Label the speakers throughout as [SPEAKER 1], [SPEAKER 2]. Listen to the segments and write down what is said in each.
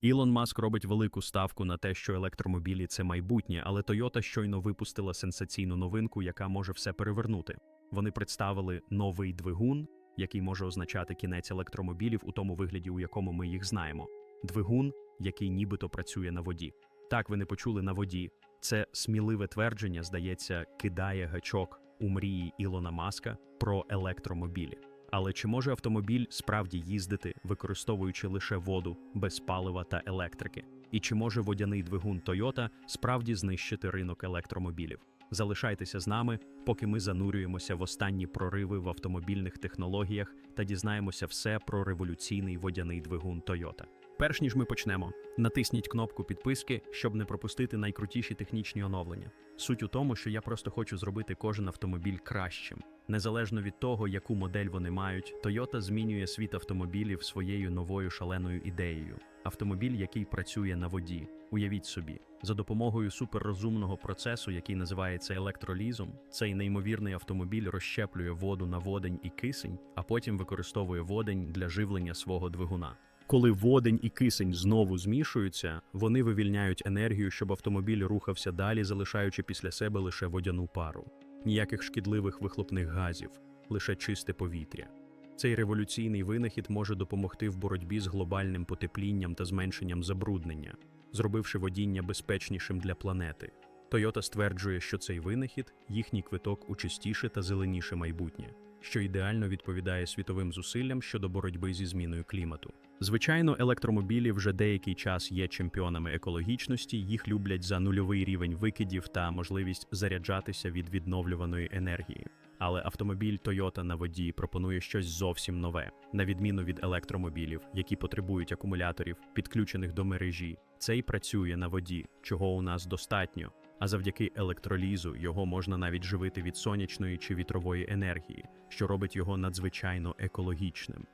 [SPEAKER 1] Ілон Маск робить велику ставку на те, що електромобілі це майбутнє, але Toyota щойно випустила сенсаційну новинку, яка може все перевернути. Вони представили новий двигун, який може означати кінець електромобілів у тому вигляді, у якому ми їх знаємо. Двигун, який нібито працює на воді. Так, ви не почули на воді. Це сміливе твердження, здається, кидає гачок у мрії Ілона Маска про електромобілі. Але чи може автомобіль справді їздити, використовуючи лише воду, без палива та електрики? І чи може водяний двигун Toyota справді знищити ринок електромобілів? Залишайтеся з нами, поки ми занурюємося в останні прориви в автомобільних технологіях та дізнаємося все про революційний водяний двигун Toyota. Перш ніж ми почнемо, натисніть кнопку підписки, щоб не пропустити найкрутіші технічні оновлення. Суть у тому, що я просто хочу зробити кожен автомобіль кращим. Незалежно від того, яку модель вони мають, Toyota змінює світ автомобілів своєю новою шаленою ідеєю. Автомобіль, який працює на воді. Уявіть собі, за допомогою суперрозумного процесу, який називається електролізом, цей неймовірний автомобіль розщеплює воду на водень і кисень, а потім використовує водень для живлення свого двигуна. Коли водень і кисень знову змішуються, вони вивільняють енергію, щоб автомобіль рухався далі, залишаючи після себе лише водяну пару. Ніяких шкідливих вихлопних газів, лише чисте повітря. Цей революційний винахід може допомогти в боротьбі з глобальним потеплінням та зменшенням забруднення, зробивши водіння безпечнішим для планети. Toyota стверджує, що цей винахід їхній квиток у чистіше та зеленіше майбутнє, що ідеально відповідає світовим зусиллям щодо боротьби зі зміною клімату. Звичайно, електромобілі вже деякий час є чемпіонами екологічності, їх люблять за нульовий рівень викидів та можливість заряджатися від відновлюваної енергії. Але автомобіль Toyota на воді пропонує щось зовсім нове, на відміну від електромобілів, які потребують акумуляторів, підключених до мережі. Цей працює на воді, чого у нас достатньо. А завдяки електролізу його можна навіть живити від сонячної чи вітрової енергії, що робить його надзвичайно екологічним.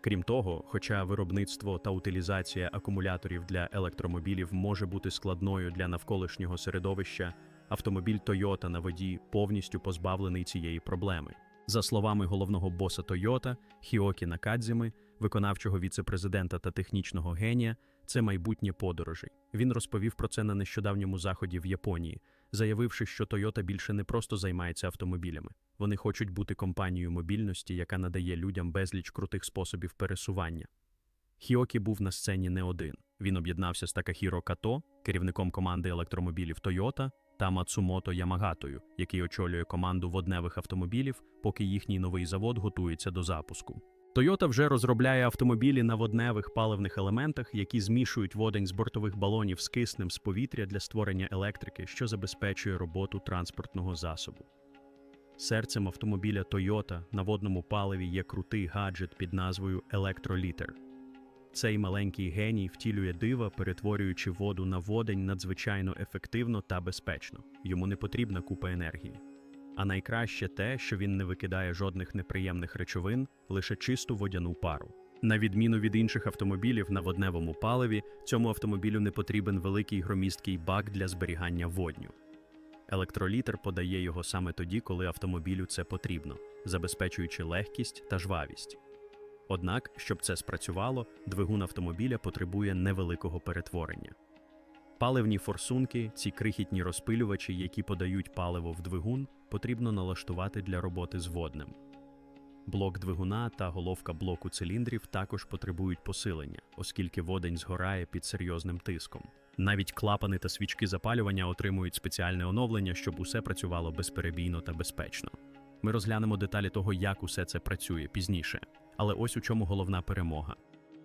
[SPEAKER 1] Крім того, хоча виробництво та утилізація акумуляторів для електромобілів може бути складною для навколишнього середовища, автомобіль Toyota на воді повністю позбавлений цієї проблеми. За словами головного боса Toyota Хіокі Накадзіми, виконавчого віцепрезидента та технічного генія, це майбутнє подорожі. Він розповів про це на нещодавньому заході в Японії, заявивши, що Toyota більше не просто займається автомобілями. Вони хочуть бути компанією мобільності, яка надає людям безліч крутих способів пересування. Хіокі був на сцені не один. Він об'єднався з Такахіро Като, керівником команди електромобілів Toyota, та Мацумото Ямагатою, який очолює команду водневих автомобілів, поки їхній новий завод готується до запуску. Toyota вже розробляє автомобілі на водневих паливних елементах, які змішують водень з бортових балонів з киснем з повітря для створення електрики, що забезпечує роботу транспортного засобу. Серцем автомобіля Toyota на водному паливі є крутий гаджет під назвою Електролітер. Цей маленький геній втілює дива, перетворюючи воду на водень надзвичайно ефективно та безпечно. Йому не потрібна купа енергії. А найкраще те, що він не викидає жодних неприємних речовин, лише чисту водяну пару. На відміну від інших автомобілів на водневому паливі, цьому автомобілю не потрібен великий громісткий бак для зберігання водню. Електролітер подає його саме тоді, коли автомобілю це потрібно, забезпечуючи легкість та жвавість. Однак, щоб це спрацювало, двигун автомобіля потребує невеликого перетворення. Паливні форсунки, ці крихітні розпилювачі, які подають паливо в двигун, потрібно налаштувати для роботи з водним. Блок двигуна та головка блоку циліндрів також потребують посилення, оскільки водень згорає під серйозним тиском. Навіть клапани та свічки запалювання отримують спеціальне оновлення, щоб усе працювало безперебійно та безпечно. Ми розглянемо деталі того, як усе це працює пізніше. Але ось у чому головна перемога.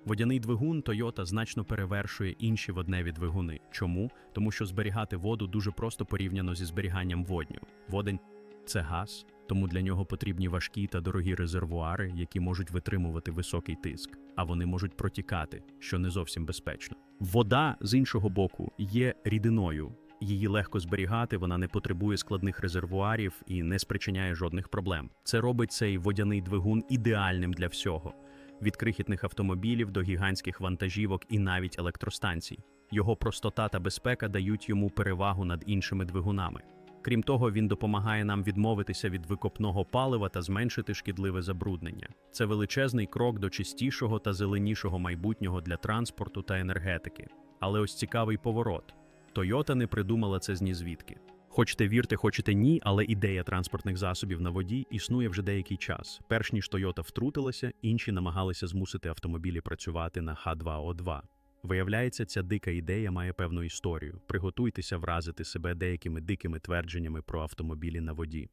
[SPEAKER 1] Водяний двигун Toyota значно перевершує інші водневі двигуни. Чому? Тому що зберігати воду дуже просто порівняно зі зберіганням водню. Водень це газ, тому для нього потрібні важкі та дорогі резервуари, які можуть витримувати високий тиск, а вони можуть протікати, що не зовсім безпечно. Вода з іншого боку є рідиною. Її легко зберігати, вона не потребує складних резервуарів і не спричиняє жодних проблем. Це робить цей водяний двигун ідеальним для всього: від крихітних автомобілів до гігантських вантажівок і навіть електростанцій. Його простота та безпека дають йому перевагу над іншими двигунами. Крім того, він допомагає нам відмовитися від викопного палива та зменшити шкідливе забруднення. Це величезний крок до чистішого та зеленішого майбутнього для транспорту та енергетики. Але ось цікавий поворот: Тойота не придумала це знізвідки. Хочете вірте, хочете ні, але ідея транспортних засобів на воді існує вже деякий час. Перш ніж Тойота втрутилася, інші намагалися змусити автомобілі працювати на Х2О2. Виявляється, ця дика ідея має певну історію. Приготуйтеся вразити себе деякими дикими твердженнями про автомобілі на воді.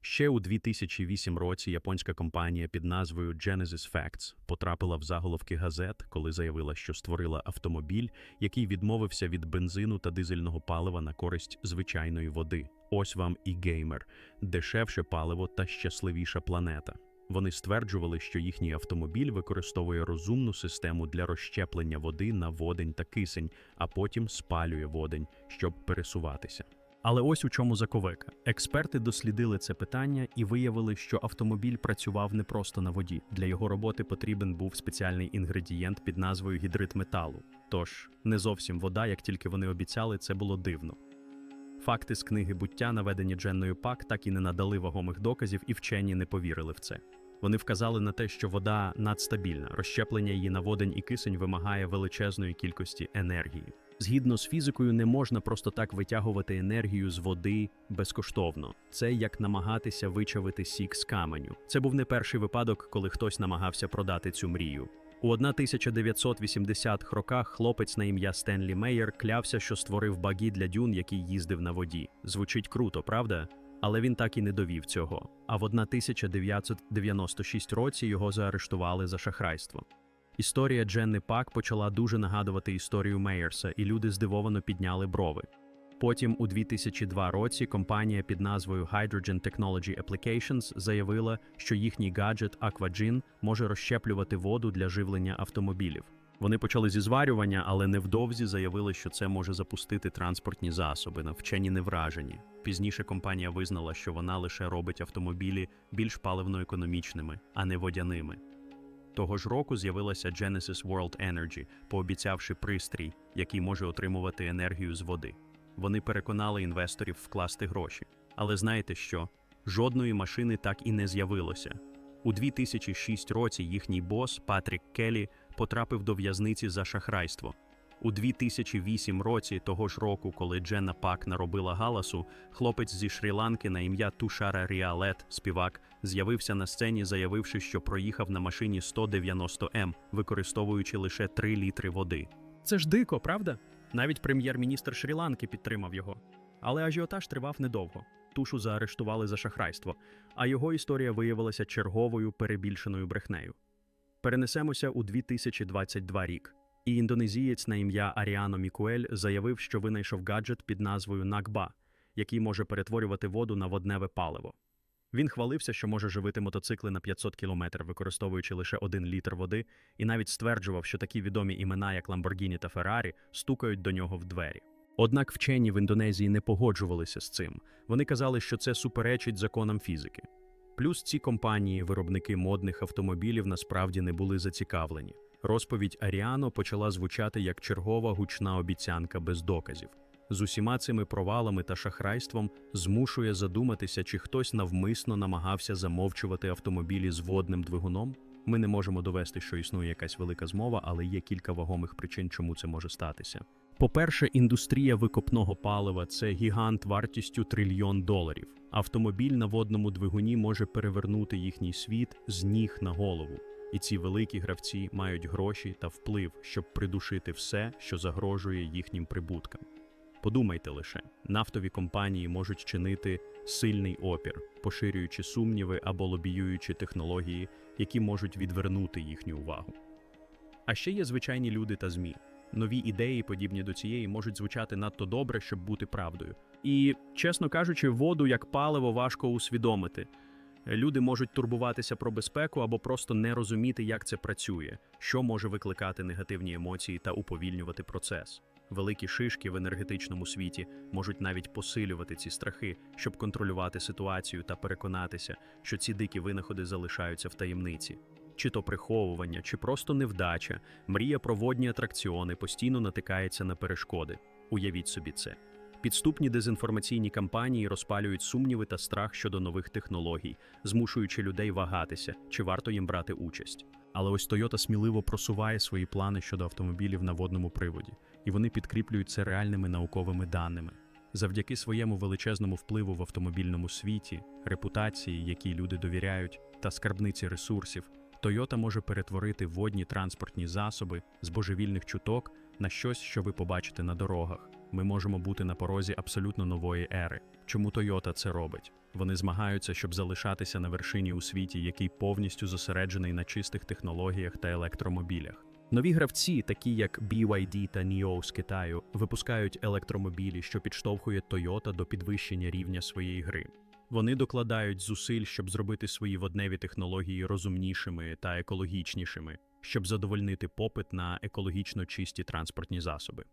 [SPEAKER 1] Ще у 2008 році японська компанія під назвою Genesis Facts потрапила в заголовки газет, коли заявила, що створила автомобіль, який відмовився від бензину та дизельного палива на користь звичайної води. Ось вам і геймер, дешевше паливо та щасливіша планета. Вони стверджували, що їхній автомобіль використовує розумну систему для розщеплення води на водень та кисень, а потім спалює водень, щоб пересуватися. Але ось у чому заковика. Експерти дослідили це питання і виявили, що автомобіль працював не просто на воді. Для його роботи потрібен був спеціальний інгредієнт під назвою гідрит металу. Тож не зовсім вода, як тільки вони обіцяли, це було дивно. Факти з книги буття, наведені Дженною Пак, так і не надали вагомих доказів, і вчені не повірили в це. Вони вказали на те, що вода надстабільна, розщеплення її на водень і кисень вимагає величезної кількості енергії. Згідно з фізикою, не можна просто так витягувати енергію з води безкоштовно. Це як намагатися вичавити сік з каменю. Це був не перший випадок, коли хтось намагався продати цю мрію. У 1980-х роках хлопець на ім'я Стенлі Мейєр клявся, що створив багі для дюн, який їздив на воді. Звучить круто, правда? Але він так і не довів цього. А в 1996 році його заарештували за шахрайство. Історія Дженни Пак почала дуже нагадувати історію Мейерса, і люди здивовано підняли брови. Потім, у 2002 році, компанія під назвою Hydrogen Technology Applications заявила, що їхній гаджет Aquagin може розщеплювати воду для живлення автомобілів. Вони почали зі зварювання, але невдовзі заявили, що це може запустити транспортні засоби, навчені не вражені. Пізніше компанія визнала, що вона лише робить автомобілі більш паливно-економічними, а не водяними. Того ж року з'явилася Genesis World Energy, пообіцявши пристрій, який може отримувати енергію з води. Вони переконали інвесторів вкласти гроші. Але знаєте що? Жодної машини так і не з'явилося. У 2006 році їхній бос Патрік Келлі потрапив до в'язниці за шахрайство. У 2008 році того ж року, коли Дженна Пак наробила галасу, хлопець зі Шрі-Ланки на ім'я Тушара Ріалет, співак, з'явився на сцені, заявивши, що проїхав на машині 190 м, використовуючи лише 3 літри води. Це ж дико, правда? Навіть прем'єр-міністр Шрі-Ланки підтримав його. Але ажіотаж тривав недовго. Тушу заарештували за шахрайство, а його історія виявилася черговою перебільшеною брехнею. Перенесемося у 2022 рік. І індонезієць на ім'я Аріано Мікуель заявив, що винайшов гаджет під назвою Накба, який може перетворювати воду на водневе паливо. Він хвалився, що може живити мотоцикли на 500 кілометр, використовуючи лише один літр води, і навіть стверджував, що такі відомі імена, як Ламборгіні та Феррарі, стукають до нього в двері. Однак вчені в Індонезії не погоджувалися з цим. Вони казали, що це суперечить законам фізики. Плюс ці компанії, виробники модних автомобілів, насправді не були зацікавлені. Розповідь Аріано почала звучати як чергова гучна обіцянка без доказів. З усіма цими провалами та шахрайством змушує задуматися, чи хтось навмисно намагався замовчувати автомобілі з водним двигуном. Ми не можемо довести, що існує якась велика змова, але є кілька вагомих причин, чому це може статися. По-перше, індустрія викопного палива це гігант вартістю трильйон доларів. Автомобіль на водному двигуні може перевернути їхній світ з ніг на голову. І ці великі гравці мають гроші та вплив, щоб придушити все, що загрожує їхнім прибуткам. Подумайте лише, нафтові компанії можуть чинити сильний опір, поширюючи сумніви або лобіюючи технології, які можуть відвернути їхню увагу. А ще є звичайні люди та ЗМІ. Нові ідеї, подібні до цієї, можуть звучати надто добре, щоб бути правдою. І, чесно кажучи, воду як паливо важко усвідомити. Люди можуть турбуватися про безпеку або просто не розуміти, як це працює, що може викликати негативні емоції та уповільнювати процес. Великі шишки в енергетичному світі можуть навіть посилювати ці страхи, щоб контролювати ситуацію та переконатися, що ці дикі винаходи залишаються в таємниці. Чи то приховування, чи просто невдача, мрія про водні атракціони постійно натикається на перешкоди. Уявіть собі це. Підступні дезінформаційні кампанії розпалюють сумніви та страх щодо нових технологій, змушуючи людей вагатися, чи варто їм брати участь. Але ось Toyota сміливо просуває свої плани щодо автомобілів на водному приводі, і вони підкріплюють це реальними науковими даними. Завдяки своєму величезному впливу в автомобільному світі, репутації, якій люди довіряють, та скарбниці ресурсів, Toyota може перетворити водні транспортні засоби з божевільних чуток на щось, що ви побачите на дорогах. Ми можемо бути на порозі абсолютно нової ери. Чому Toyota це робить? Вони змагаються, щоб залишатися на вершині у світі, який повністю зосереджений на чистих технологіях та електромобілях. Нові гравці, такі як BYD та NIO з Китаю, випускають електромобілі, що підштовхує Toyota до підвищення рівня своєї гри. Вони докладають зусиль, щоб зробити свої водневі технології розумнішими та екологічнішими, щоб задовольнити попит на екологічно чисті транспортні засоби.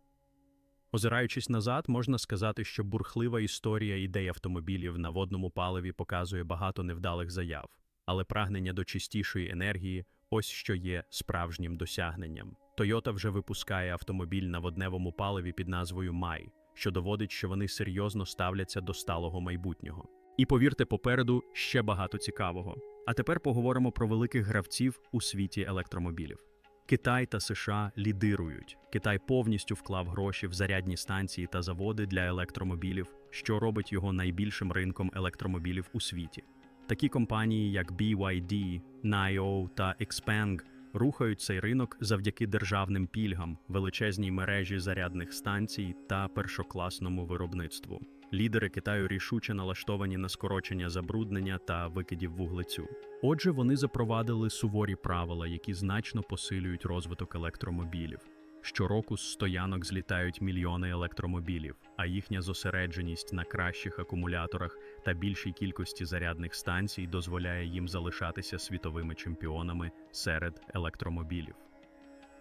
[SPEAKER 1] Озираючись назад, можна сказати, що бурхлива історія ідей автомобілів на водному паливі показує багато невдалих заяв, але прагнення до чистішої енергії ось що є справжнім досягненням. Toyota вже випускає автомобіль на водневому паливі під назвою Май, що доводить, що вони серйозно ставляться до сталого майбутнього. І повірте, попереду ще багато цікавого. А тепер поговоримо про великих гравців у світі електромобілів. Китай та США лідирують. Китай повністю вклав гроші в зарядні станції та заводи для електромобілів, що робить його найбільшим ринком електромобілів у світі. Такі компанії, як BYD, NIO та Xpeng, рухають цей ринок завдяки державним пільгам, величезній мережі зарядних станцій та першокласному виробництву. Лідери Китаю рішуче налаштовані на скорочення забруднення та викидів вуглецю. Отже, вони запровадили суворі правила, які значно посилюють розвиток електромобілів. Щороку з стоянок злітають мільйони електромобілів, а їхня зосередженість на кращих акумуляторах та більшій кількості зарядних станцій дозволяє їм залишатися світовими чемпіонами серед електромобілів.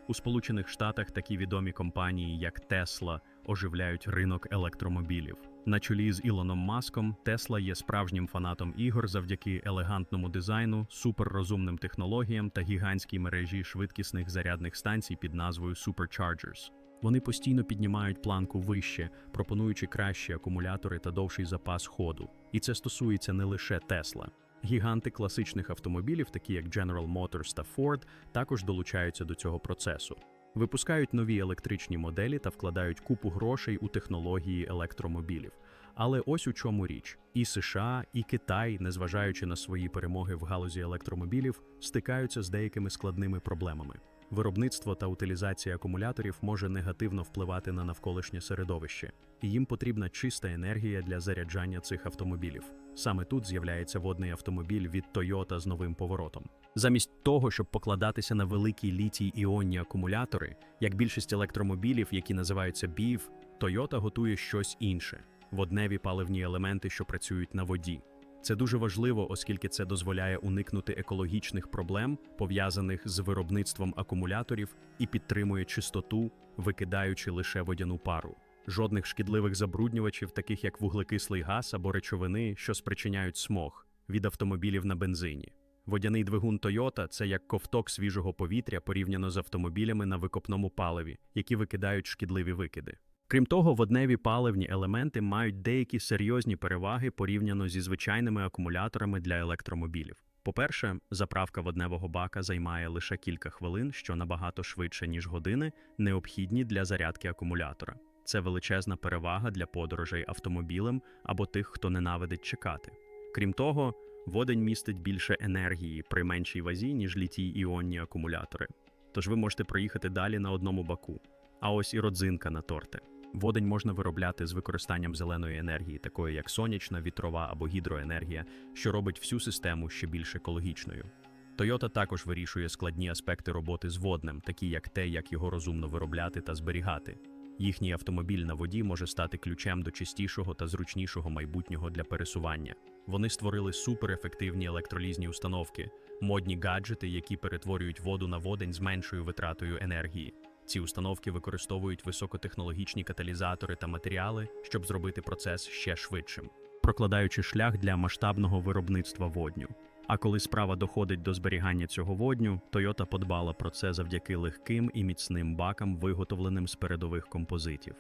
[SPEAKER 1] У Сполучених Штатах такі відомі компанії, як Tesla, оживляють ринок електромобілів. На чолі з Ілоном Маском Тесла є справжнім фанатом ігор завдяки елегантному дизайну, суперрозумним технологіям та гігантській мережі швидкісних зарядних станцій під назвою Superchargers. Вони постійно піднімають планку вище, пропонуючи кращі акумулятори та довший запас ходу. І це стосується не лише Тесла. Гіганти класичних автомобілів, такі як General Motors та Ford, також долучаються до цього процесу. Випускають нові електричні моделі та вкладають купу грошей у технології електромобілів. Але ось у чому річ: і США, і Китай, незважаючи на свої перемоги в галузі електромобілів, стикаються з деякими складними проблемами. Виробництво та утилізація акумуляторів може негативно впливати на навколишнє середовище, і їм потрібна чиста енергія для заряджання цих автомобілів. Саме тут з'являється водний автомобіль від Toyota з новим поворотом. Замість того, щоб покладатися на великі літій іонні акумулятори, як більшість електромобілів, які називаються BEV, Toyota готує щось інше водневі паливні елементи, що працюють на воді. Це дуже важливо, оскільки це дозволяє уникнути екологічних проблем, пов'язаних з виробництвом акумуляторів, і підтримує чистоту, викидаючи лише водяну пару. Жодних шкідливих забруднювачів, таких як вуглекислий газ або речовини, що спричиняють смог від автомобілів на бензині. Водяний двигун Toyota – це як ковток свіжого повітря порівняно з автомобілями на викопному паливі, які викидають шкідливі викиди. Крім того, водневі паливні елементи мають деякі серйозні переваги порівняно зі звичайними акумуляторами для електромобілів. По-перше, заправка водневого бака займає лише кілька хвилин, що набагато швидше, ніж години, необхідні для зарядки акумулятора. Це величезна перевага для подорожей автомобілем або тих, хто ненавидить чекати. Крім того, водень містить більше енергії при меншій вазі, ніж літій іонні акумулятори. Тож ви можете проїхати далі на одному баку. А ось і родзинка на торти. Водень можна виробляти з використанням зеленої енергії, такої як сонячна, вітрова або гідроенергія, що робить всю систему ще більш екологічною. Toyota також вирішує складні аспекти роботи з воднем, такі як те, як його розумно виробляти та зберігати. Їхній автомобіль на воді може стати ключем до чистішого та зручнішого майбутнього для пересування. Вони створили суперефективні електролізні установки, модні гаджети, які перетворюють воду на водень з меншою витратою енергії. Ці установки використовують високотехнологічні каталізатори та матеріали, щоб зробити процес ще швидшим, прокладаючи шлях для масштабного виробництва водню. А коли справа доходить до зберігання цього водню, Toyota подбала про це завдяки легким і міцним бакам, виготовленим з передових композитів.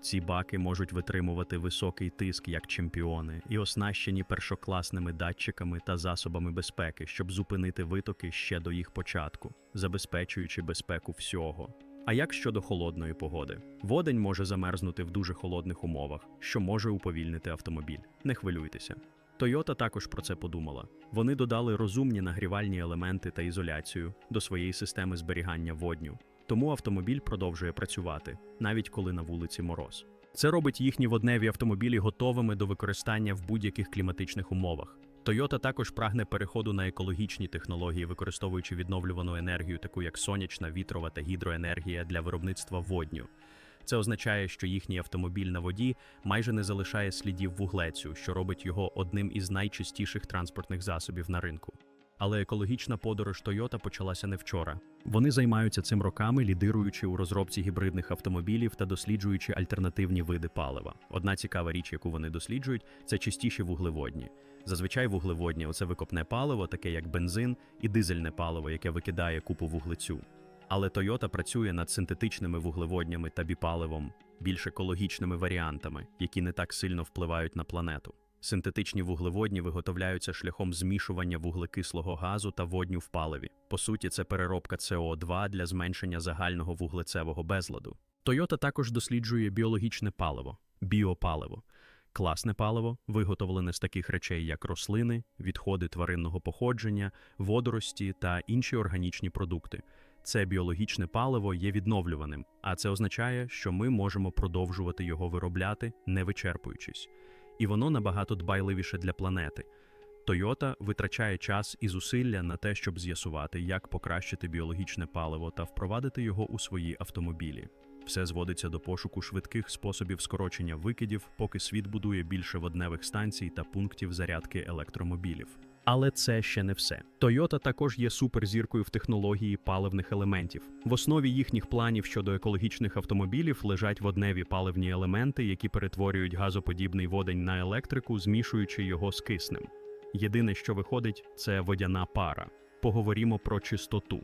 [SPEAKER 1] Ці баки можуть витримувати високий тиск як чемпіони і оснащені першокласними датчиками та засобами безпеки, щоб зупинити витоки ще до їх початку, забезпечуючи безпеку всього. А як щодо холодної погоди? Водень може замерзнути в дуже холодних умовах, що може уповільнити автомобіль. Не хвилюйтеся. Toyota також про це подумала. Вони додали розумні нагрівальні елементи та ізоляцію до своєї системи зберігання водню. Тому автомобіль продовжує працювати, навіть коли на вулиці мороз. Це робить їхні водневі автомобілі готовими до використання в будь-яких кліматичних умовах. Toyota також прагне переходу на екологічні технології, використовуючи відновлювану енергію, таку як сонячна, вітрова та гідроенергія для виробництва водню. Це означає, що їхній автомобіль на воді майже не залишає слідів вуглецю, що робить його одним із найчистіших транспортних засобів на ринку. Але екологічна подорож Toyota почалася не вчора. Вони займаються цим роками, лідируючи у розробці гібридних автомобілів та досліджуючи альтернативні види палива. Одна цікава річ, яку вони досліджують, це чистіші вуглеводні. Зазвичай вуглеводні це викопне паливо, таке як бензин, і дизельне паливо, яке викидає купу вуглецю. Але Toyota працює над синтетичними вуглеводнями та біпаливом, більш екологічними варіантами, які не так сильно впливають на планету. Синтетичні вуглеводні виготовляються шляхом змішування вуглекислого газу та водню в паливі. По суті, це переробка СО2 для зменшення загального вуглецевого безладу. Toyota також досліджує біологічне паливо біопаливо. Класне паливо, виготовлене з таких речей, як рослини, відходи тваринного походження, водорості та інші органічні продукти. Це біологічне паливо є відновлюваним, а це означає, що ми можемо продовжувати його виробляти, не вичерпуючись. І воно набагато дбайливіше для планети. Toyota витрачає час і зусилля на те, щоб з'ясувати, як покращити біологічне паливо та впровадити його у свої автомобілі. Все зводиться до пошуку швидких способів скорочення викидів, поки світ будує більше водневих станцій та пунктів зарядки електромобілів. Але це ще не все. Toyota також є суперзіркою в технології паливних елементів. В основі їхніх планів щодо екологічних автомобілів лежать водневі паливні елементи, які перетворюють газоподібний водень на електрику, змішуючи його з киснем. Єдине, що виходить, це водяна пара. Поговоримо про чистоту.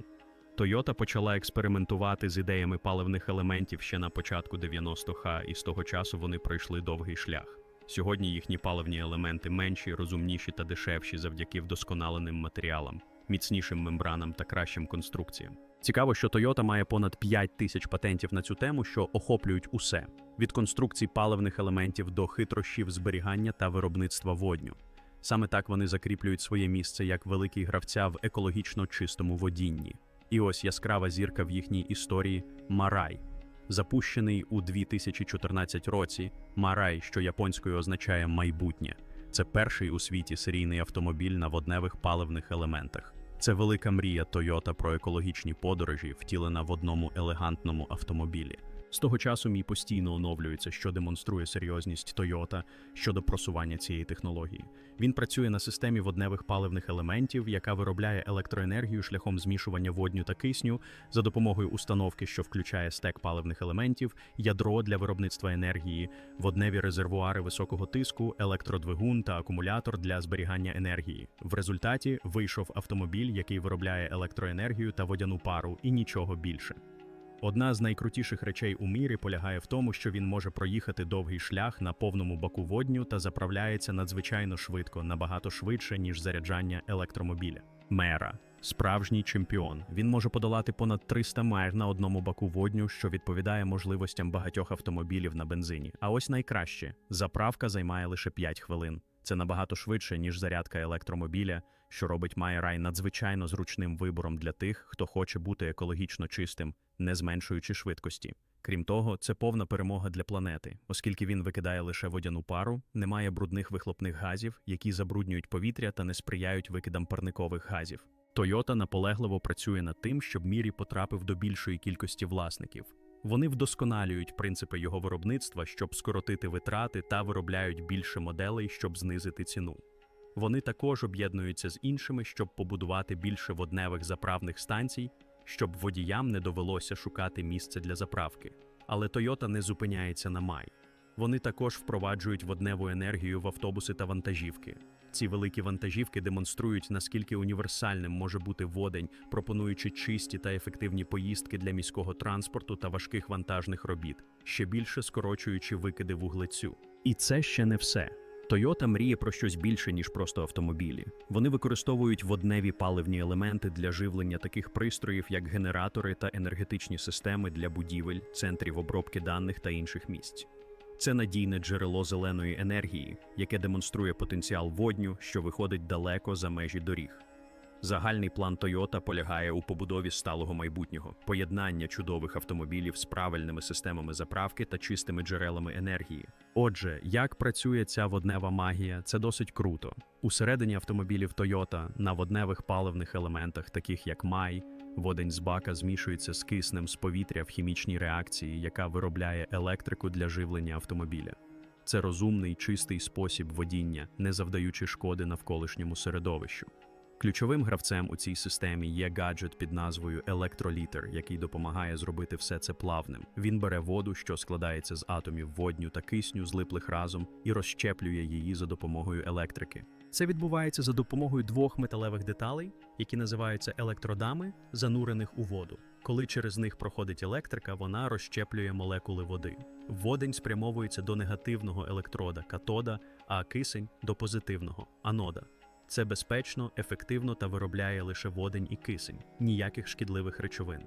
[SPEAKER 1] Toyota почала експериментувати з ідеями паливних елементів ще на початку 90-х, і з того часу вони пройшли довгий шлях. Сьогодні їхні паливні елементи менші, розумніші та дешевші завдяки вдосконаленим матеріалам, міцнішим мембранам та кращим конструкціям. Цікаво, що Toyota має понад 5 тисяч патентів на цю тему, що охоплюють усе: від конструкцій паливних елементів до хитрощів зберігання та виробництва водню. Саме так вони закріплюють своє місце як великий гравця в екологічно чистому водінні. І ось яскрава зірка в їхній історії Марай. Запущений у 2014 році, Марай, що японською означає майбутнє, це перший у світі серійний автомобіль на водневих паливних елементах. Це велика мрія Toyota про екологічні подорожі, втілена в одному елегантному автомобілі. З того часу мій постійно оновлюється, що демонструє серйозність Toyota щодо просування цієї технології. Він працює на системі водневих паливних елементів, яка виробляє електроенергію шляхом змішування водню та кисню за допомогою установки, що включає стек паливних елементів, ядро для виробництва енергії, водневі резервуари високого тиску, електродвигун та акумулятор для зберігання енергії. В результаті вийшов автомобіль, який виробляє електроенергію та водяну пару, і нічого більше. Одна з найкрутіших речей у мірі полягає в тому, що він може проїхати довгий шлях на повному баку водню та заправляється надзвичайно швидко, набагато швидше, ніж заряджання електромобіля. Мера справжній чемпіон. Він може подолати понад 300 майл на одному баку водню, що відповідає можливостям багатьох автомобілів на бензині. А ось найкраще заправка займає лише 5 хвилин. Це набагато швидше, ніж зарядка електромобіля, що робить Майрай надзвичайно зручним вибором для тих, хто хоче бути екологічно чистим, не зменшуючи швидкості. Крім того, це повна перемога для планети, оскільки він викидає лише водяну пару, немає брудних вихлопних газів, які забруднюють повітря та не сприяють викидам парникових газів. Toyota наполегливо працює над тим, щоб мірі потрапив до більшої кількості власників. Вони вдосконалюють принципи його виробництва, щоб скоротити витрати та виробляють більше моделей, щоб знизити ціну. Вони також об'єднуються з іншими, щоб побудувати більше водневих заправних станцій, щоб водіям не довелося шукати місце для заправки. Але Toyota не зупиняється на май. Вони також впроваджують водневу енергію в автобуси та вантажівки. Ці великі вантажівки демонструють, наскільки універсальним може бути водень, пропонуючи чисті та ефективні поїздки для міського транспорту та важких вантажних робіт, ще більше скорочуючи викиди вуглецю. І це ще не все. Toyota мріє про щось більше, ніж просто автомобілі. Вони використовують водневі паливні елементи для живлення таких пристроїв, як генератори та енергетичні системи для будівель, центрів обробки даних та інших місць. Це надійне джерело зеленої енергії, яке демонструє потенціал водню, що виходить далеко за межі доріг. Загальний план Toyota полягає у побудові сталого майбутнього, поєднання чудових автомобілів з правильними системами заправки та чистими джерелами енергії. Отже, як працює ця воднева магія, це досить круто. Усередині автомобілів Toyota на водневих паливних елементах, таких як май, водень з бака змішується з киснем з повітря в хімічній реакції, яка виробляє електрику для живлення автомобіля. Це розумний, чистий спосіб водіння, не завдаючи шкоди навколишньому середовищу. Ключовим гравцем у цій системі є гаджет під назвою електролітер, який допомагає зробити все це плавним. Він бере воду, що складається з атомів водню та кисню, злиплих разом, і розщеплює її за допомогою електрики. Це відбувається за допомогою двох металевих деталей, які називаються електродами, занурених у воду. Коли через них проходить електрика, вона розщеплює молекули води. Водень спрямовується до негативного електрода катода, а кисень до позитивного анода. Це безпечно, ефективно та виробляє лише водень і кисень, ніяких шкідливих речовин.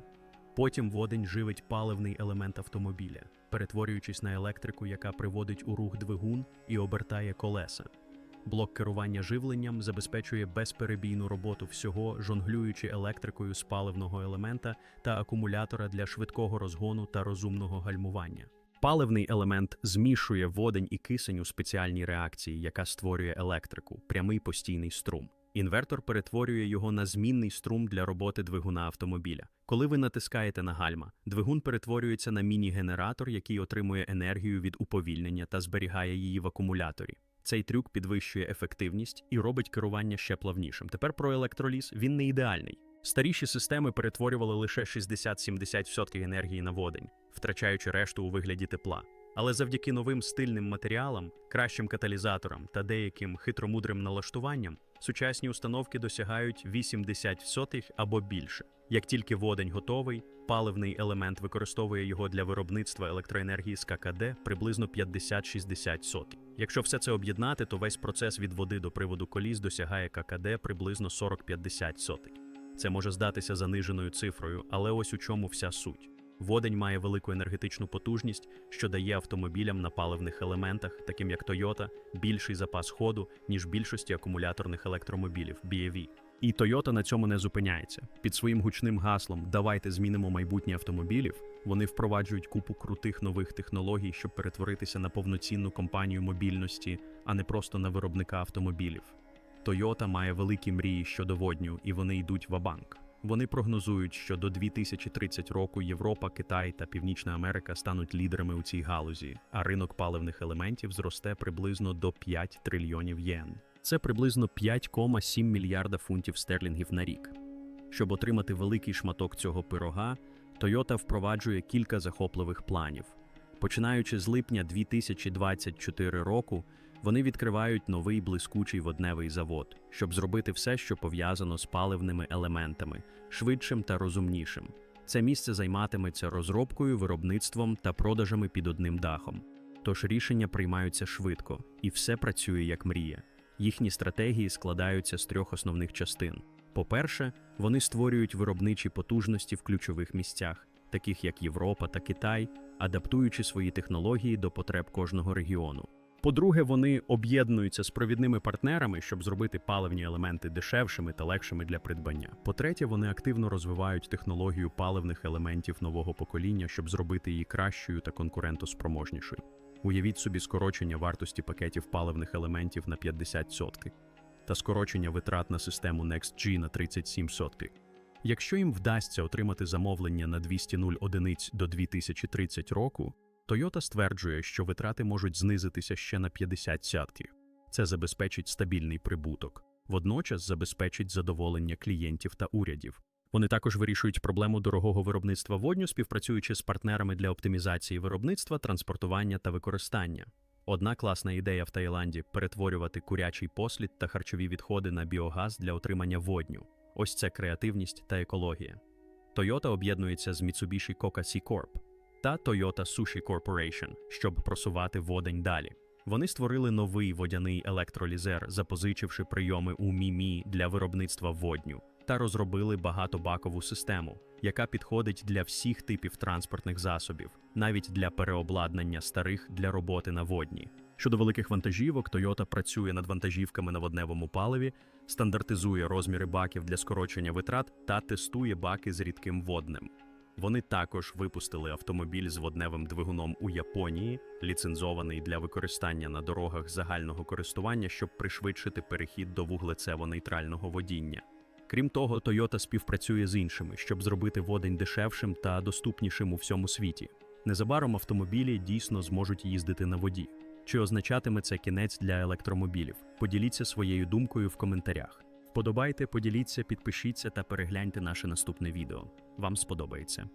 [SPEAKER 1] Потім водень живить паливний елемент автомобіля, перетворюючись на електрику, яка приводить у рух двигун і обертає колеса. Блок керування живленням забезпечує безперебійну роботу всього, жонглюючи електрикою з паливного елемента та акумулятора для швидкого розгону та розумного гальмування. Паливний елемент змішує водень і кисень у спеціальній реакції, яка створює електрику, прямий постійний струм. Інвертор перетворює його на змінний струм для роботи двигуна автомобіля. Коли ви натискаєте на гальма, двигун перетворюється на міні-генератор, який отримує енергію від уповільнення та зберігає її в акумуляторі. Цей трюк підвищує ефективність і робить керування ще плавнішим. Тепер про електроліз він не ідеальний. Старіші системи перетворювали лише 60-70% енергії на водень, втрачаючи решту у вигляді тепла. Але завдяки новим стильним матеріалам, кращим каталізаторам та деяким хитромудрим налаштуванням, сучасні установки досягають 80% або більше. Як тільки водень готовий, паливний елемент використовує його для виробництва електроенергії з ККД приблизно 50-60 сотих. Якщо все це об'єднати, то весь процес від води до приводу коліс досягає ККД приблизно 40-50 сотих. Це може здатися заниженою цифрою, але ось у чому вся суть. Водень має велику енергетичну потужність, що дає автомобілям на паливних елементах, таким як Toyota, більший запас ходу, ніж більшості акумуляторних електромобілів BAV. І Toyota на цьому не зупиняється. Під своїм гучним гаслом Давайте змінимо майбутнє автомобілів. Вони впроваджують купу крутих нових технологій, щоб перетворитися на повноцінну компанію мобільності, а не просто на виробника автомобілів. Toyota має великі мрії щодо водню, і вони йдуть в банк. Вони прогнозують, що до 2030 року Європа, Китай та Північна Америка стануть лідерами у цій галузі, а ринок паливних елементів зросте приблизно до 5 трильйонів єн. Це приблизно 5,7 мільярда фунтів стерлінгів на рік. Щоб отримати великий шматок цього пирога, Toyota впроваджує кілька захопливих планів. Починаючи з липня 2024 року, вони відкривають новий блискучий водневий завод, щоб зробити все, що пов'язано з паливними елементами, швидшим та розумнішим. Це місце займатиметься розробкою, виробництвом та продажами під одним дахом. Тож рішення приймаються швидко, і все працює як мрія. Їхні стратегії складаються з трьох основних частин. По-перше, вони створюють виробничі потужності в ключових місцях, таких як Європа та Китай, адаптуючи свої технології до потреб кожного регіону. По-друге, вони об'єднуються з провідними партнерами, щоб зробити паливні елементи дешевшими та легшими для придбання. По-третє, вони активно розвивають технологію паливних елементів нового покоління, щоб зробити її кращою та конкурентоспроможнішою. Уявіть собі скорочення вартості пакетів паливних елементів на 50% та скорочення витрат на систему NextG на 37%. Якщо їм вдасться отримати замовлення на 200 одиниць до 2030 року, Toyota стверджує, що витрати можуть знизитися ще на 50 сятків. Це забезпечить стабільний прибуток, водночас забезпечить задоволення клієнтів та урядів. Вони також вирішують проблему дорогого виробництва водню, співпрацюючи з партнерами для оптимізації виробництва, транспортування та використання. Одна класна ідея в Таїланді перетворювати курячий послід та харчові відходи на біогаз для отримання водню. Ось це креативність та екологія. Toyota об'єднується з Mitsubishi Coca C Corp та Toyota Sushi Corporation, щоб просувати водень далі. Вони створили новий водяний електролізер, запозичивши прийоми у Мімі для виробництва водню, та розробили багатобакову систему, яка підходить для всіх типів транспортних засобів, навіть для переобладнання старих для роботи на водні. Щодо великих вантажівок, Toyota працює над вантажівками на водневому паливі, стандартизує розміри баків для скорочення витрат та тестує баки з рідким водним. Вони також випустили автомобіль з водневим двигуном у Японії, ліцензований для використання на дорогах загального користування, щоб пришвидшити перехід до вуглецево-нейтрального водіння. Крім того, Toyota співпрацює з іншими, щоб зробити водень дешевшим та доступнішим у всьому світі. Незабаром автомобілі дійсно зможуть їздити на воді. Чи означатиме це кінець для електромобілів? Поділіться своєю думкою в коментарях. Вподобайте, поділіться, підпишіться та перегляньте наше наступне відео. Вам сподобається.